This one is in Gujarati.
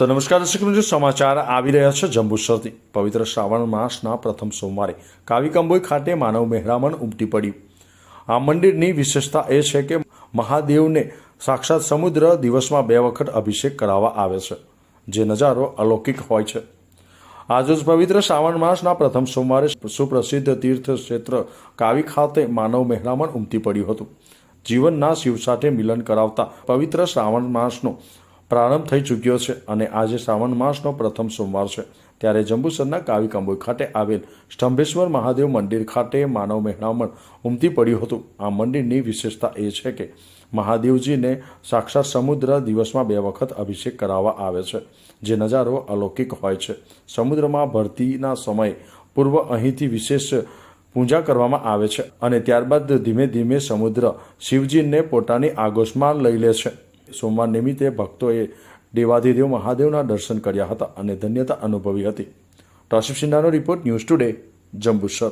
તો નમસ્કાર દર્શક મિત્રો, સમાચાર આવી રહ્યા છે જંબુસરથી. પવિત્ર શ્રાવણ માસના પ્રથમ સોમવારે કાવિકંબોઈ ખાતે માનવ મહેરામણ ઉમટી પડ્યું. આ મંદિરની વિશેષતા એ છે કે મહાદેવને સાક્ષાત સમુદ્ર દિવસમાં બે વખત અભિષેક કરાવવા આવે છે, જે નજારો અલૌકિક હોય છે. આજરોજ પવિત્ર શ્રાવણ માસના પ્રથમ સોમવારે સુપ્રસિદ્ધ તીર્થ ક્ષેત્ર કાવી ખાતે માનવ મહેરામણ ઉમટી પડ્યું હતું. જીવનના શિવ સાથે મિલન કરાવતા પવિત્ર શ્રાવણ માસનો પ્રારંભ થઈ ચૂક્યો છે અને આજે શ્રાવણ માસનો પ્રથમ સોમવાર છે. ત્યારે જંબુસરના કાવી કંબોઈ ખાતે આવેલ સ્તંભેશ્વર મહાદેવ મંદિર ખાતે માનવ મહેણામણ ઉમટી પડ્યું હતું. આ મંદિરની વિશેષતા એ છે કે મહાદેવજીને સાક્ષાત સમુદ્ર દિવસમાં બે વખત અભિષેક કરાવવા આવે છે, જે નજારો અલૌકિક હોય છે. સમુદ્રમાં ભરતીના સમયે પૂર્વ અહીંથી વિશેષ પૂજા કરવામાં આવે છે અને ત્યારબાદ ધીમે ધીમે સમુદ્ર શિવજીને પોતાની આગોશમાં લઈ લે છે. સોમવાર નિમિત્તે ભક્તોએ દેવાધિદેવ મહાદેવના દર્શન કર્યા હતા અને ધન્યતા અનુભવી હતી. રાશિફ સિન્હાનો રિપોર્ટ ન્યૂઝ ટુડે, જંબુસર.